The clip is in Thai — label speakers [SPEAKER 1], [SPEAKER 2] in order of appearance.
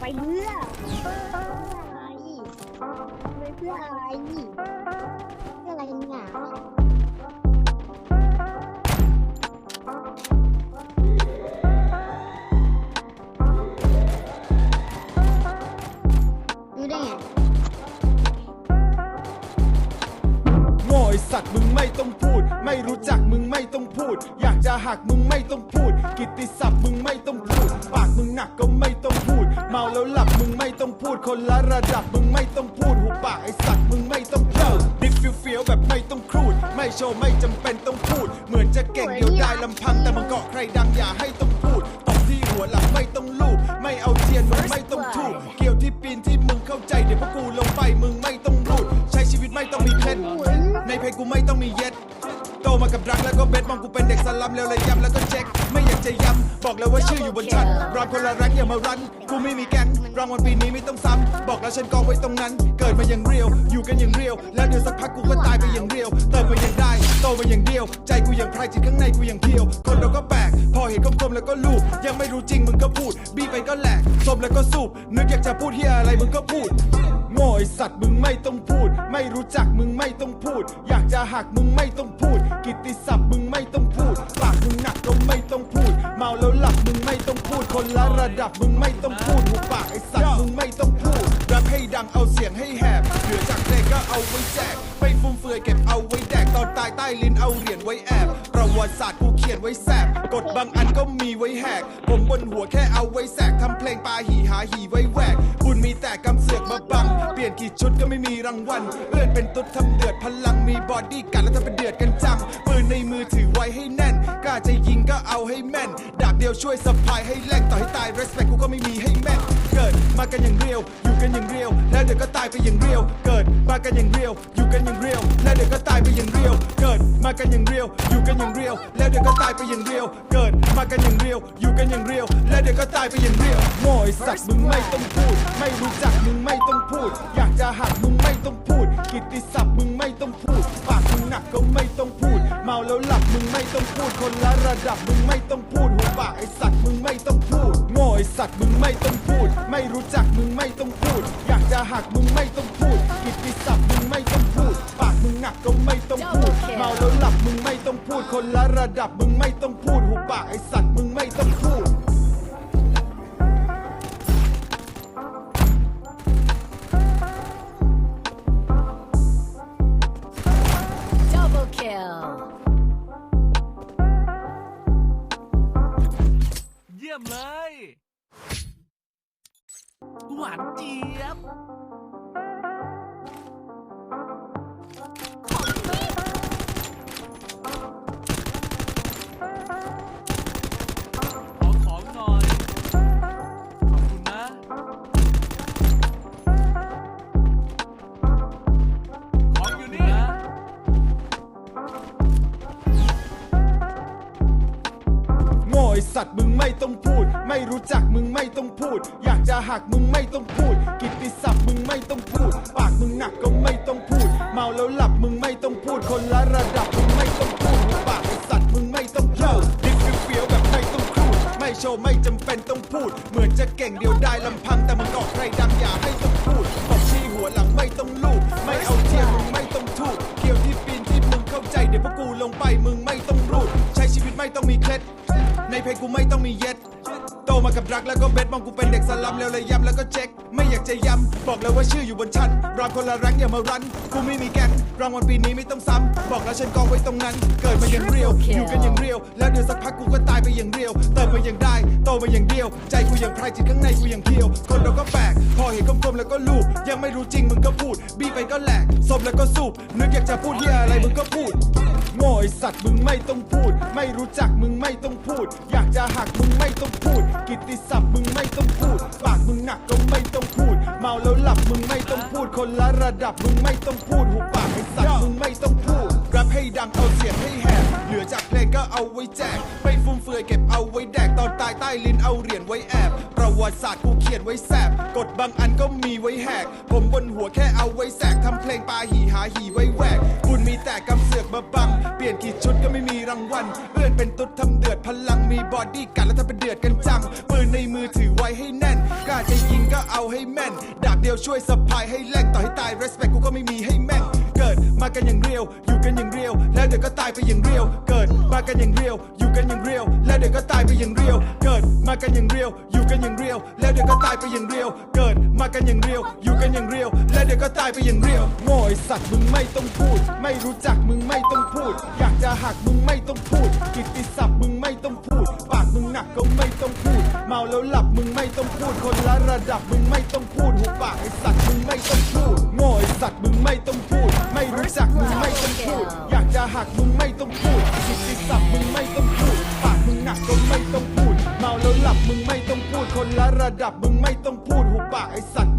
[SPEAKER 1] ไปเพื่ออะไรไปเพื่ออะไรเพื่ออะไร
[SPEAKER 2] หนา อสัตว์มึงไม่ต้องพูด ไม่รู้จักมึงไม่ต้องพูด อยากจะหักมึงไม่ต้องพูด กิตติศัพท์มึงไม่ต้องพูด ปากมึงหนักก็ไม่ต้องพูด เมาแล้วหลับมึงไม่ต้องพูด คนละระดับมึงไม่ต้องพูด หูปากไอสัตว์มึงไม่ต้องเล่าดิฟฟิวเฟียวแบบไม่ต้องครูด ไม่โชว์ไม่จำเป็นต้องพูด เหมือนจะเก่งเดียวไดายลำพังแต่มันเกาะใครดังอย่าให้ต้อง กับรักแล้วก็เบ็ดมองกูเป็นเด็กสลัมเร็วเลยย้ำแล้วก็เช็ค ไม่อยากจะย้ำบอกเลยว่าชื่ออยู่บนชั้นรอนคนละรักอย่ามารันกูไม่มีแก๊งรางวัลปีนี้ไม่ต้องซ้ำบอกแล้วฉันกองไว้ตรงนั้น เกิดมาอย่างเรียว อยู่กันอย่างเรียว แล้วเดี๋ยวสักพักกูก็ตายไปอย่างเรียว เติมไปอย่างได้ โตมาอย่างเดียว ใจกูอย่างพรายจิตข้างในกูอย่างเพียว คนเราก็แปลกพอเห็นกลมๆแล้วก็ลูบยังไม่รู้จริงมึงก็พูด บี้ไปก็แหลกสมแล้วก็สูบนึกอยากจะพูดเฮียอะไรมึงก็พูดโง่ไอสัตว์มึงไม่ต้องพูด ไม่รู้จักมึงไม่ต้องพูด อยากจะหักมึงไม่ต้องพูด กิตติศัพท์มึงไม่ต้องพูดปากมึงหนักก็ไม่ต้องพูด เมาแล้วหลับมึงไม่ต้องพูด คนละระดับมึงไม่ต้องพูดหูปากไอสัตว์มึงไม่ต้องพูดรับให้ดังเอาเสียงให้แหบเหลือจากเพลก็เอาไว้แจ วัติศาสตร์กูเขียนไว้แสบกดบางอันก็มีไว้แหกผมบนหัวแค่เอาไว้แสกทำเพลงปาหีหาหีไว้แหวกบุญมีแต่กำเสือกมาบัง เปลี่ยนกี่ชุดก็ไม่มีรางวัลเลื่อนเป็นตุ๊ดทำเดือดพลังมีบอดี้กันแล้วทำเป็นเดือดกันจังปืนในมือถือไว้ให้แน่นกล้าจะยิงก็เอาให้แม่น ดาบเดียวช่วยสะพายให้แรงต่อให้ตาย respect กูก็ไม่มีให้แม่น มากันอย่างเรียว อยู่กันอย่างเรียว แล้วเดี๋ยวก็ตายไปอย่างเรียว เกิดมากันอย่างเรียว อยู่กันอย่างเรียว แล้วเดี๋ยวก็ตายไปอย่างเรียว เกิดมากันอย่างเรียว อยู่กันอย่างเรียว แล้วเดี๋ยวก็ตายไปอย่างเรียว เกิดมากันอย่างเรียว อยู่กันอย่างเรียว แล้วเดี๋ยวก็ตายไปอย่างเรียวโง่ไอสัตว์มึงไม่ต้องพูด ไม่รู้จักมึงไม่ต้องพูด อยากจะหักมึงไม่ต้องพูด กิตติศัพท์มึงไม่ต้องพูด ปากมึงหนักก็ไม่ต้องพูด เมาแล้วหลับมึงไม่ต้องพูด คนละระดับมึงไม่ต้องพูดหัวปากไอสัตว์มึงไม่ต้อง สัตว์มึงไม่ต้องพูด ไม่รู้จักมึงไม่ต้องพูด อยากจะหักมึงไม่ต้องพูดกิตติศัพท์มึงไม่ต้องพูด ปากมึงหนักก็ไม่ต้องพูดเมาแล้วหลับมึงไม่ต้องพูด คนละระดับมึงไม่ต้องพูดหัวปากไอสัตว์มึงไม่ต้องพูด
[SPEAKER 3] Double kill.
[SPEAKER 4] เยี่ยมเลย หวานเจี๊ยบ
[SPEAKER 2] ไม่รู้จักมึงไม่ต้องพูด อยากจะหักมึงไม่ต้องพูด กิตติศัพท์มึงไม่ต้องพูด ปากมึงหนักก็ไม่ต้องพูด เมาแล้วหลับมึงไม่ต้องพูด คนละระดับมึงไม่ต้องพูดปากไอสัตว์มึงไม่ต้องเล่าดิฟเฟียวแบบไม่ต้องครูด ไม่โชว์ไม่จำเป็นต้องพูด เหมือนจะเก่งเดียวได้ลำพังแต่มึงเกาะใครดังอย่าให้ต้องพูดตบที่หัวหลังไม่ต้องลูบไม่เอาเทียนมึงไม่ต้องทูบเกี่ยวที่ปีนที่มึงเข้าใจเดี๋ยวพวกกูลงไปมึงไม่ต้องรูดใช้ชีวิตไม่ต้องมีเคล็ดในเพลงกูไม่ต้องมีเย็ด โตมากับรักแล้วก็เบ็ดมองกูเป็นเด็กสลัมเร็วเลยย้ำแล้วก็เช็ค ไม่อยากจะย้ำบอกเลยว่าชื่ออยู่บนชั้นรอนคนละรังอย่ามารันกูไม่มีแก๊งรางวัลปีนี้ไม่ต้องซ้ำบอกแล้วฉันกองไว้ตรงนั้น เกิดมาอย่างเรียว อยู่กันอย่างเรียว แล้วเดี๋ยวสักพักกูก็ตายไปอย่างเรียวเติมมาอย่างได้ โตมาอย่างเดียว ใจกูอย่างพรายจิตข้างในกูอย่างเพียว คนเราก็แปลกพอเห็นกลมๆแล้วก็ลูบยังไม่รู้จริงมึงก็พูด บี้ไปก็แหลกสมแล้วก็สูบนึกอยากจะพูดเฮียอะไรมึงก็พูดโง่ไอสัตว์มึงไม่ต้องพูด ไม่รู้จักมึงไม่ต้องพูด อยากจะหักมึงไม่ต้องพูดกิตติศัพท์มึงไม่ต้องพูด ปากมึงหนักก็ไม่ต้องพูด เมาแล้วหลับมึงไม่ต้องพูด คนละระดับมึงไม่ต้องพูด หูปากให้สัตว์มึงไม่ต้องพูดรับให้ดังเอาเสียงให้แหบเหลือจากเพลงก็เอาไว้แจก ไปฟุ่มเฟือยเก็บเอาไว้แดก ตอนตายใต้ลิ้นเอาเหรียญไว้แอบ ประวัติศาสตร์กูเขียนไว้แสบกฎบางอันก็มีไว้แหก ผมบนหัวแค่เอาไว้แสกทำเพลงปาหีหาหีไว้แหวกคุณมีแต่กำเสือกมาบัง เปลี่ยนกี่ชุดก็ไม่มีรางวัลเอื้อนเป็นตุ๊ดทำเดือดพลังมีบอดี้กันแล้วทำเป็นเดือดกันจัง ปืนในมือถือไว้ให้แน่นกล้าจะยิงก็เอาให้แม่น ดาบเดียวช่วยสะพายให้แรงต่อให้ตาย respect กูก็ไม่มีให้แม่ง กันอย่างเรียว อยู่กันอย่างเรียว แล้วเดี๋ยวก็ตายไปอย่างเรียว เกิดมากันอย่างเรียว อยู่กันอย่างเรียว แล้วเดี๋ยวก็ตายไปอย่างเรียว เกิดมากันอย่างเรียว อยู่กันอย่างเรียว แล้วเดี๋ยวก็ตายไปอย่างเรียว เกิดมากันอย่างเรียว อยู่กันอย่างเรียว แล้วเดี๋ยวก็ตายไปอย่างเรียว โง่ไอสัตว์มึงไม่ต้องพูด ไม่รู้จักมึงไม่ต้องพูด อยากจะหักมึงไม่ต้องพูด กิตติศัพท์มึงไม่ต้องพูด หนักก็ไม่ต้องพูด เมาแล้วหลับมึงไม่ต้องพูด คนละระดับมึงไม่ต้องพูดหูปากไอสัตว์มึงไม่ต้องพูด โง่ไอสัตว์มึงไม่ต้องพูด ไม่รู้จักมึงไม่ต้องพูด อยากจะหักมึงไม่ต้องพูดจิตติสับมึงไม่ต้องพูด ปากมึงหนักก็ไม่ต้องพูด เมาแล้วหลับมึงไม่ต้องพูด คนละระดับมึงไม่ต้องพูดหูปากไอสัตว์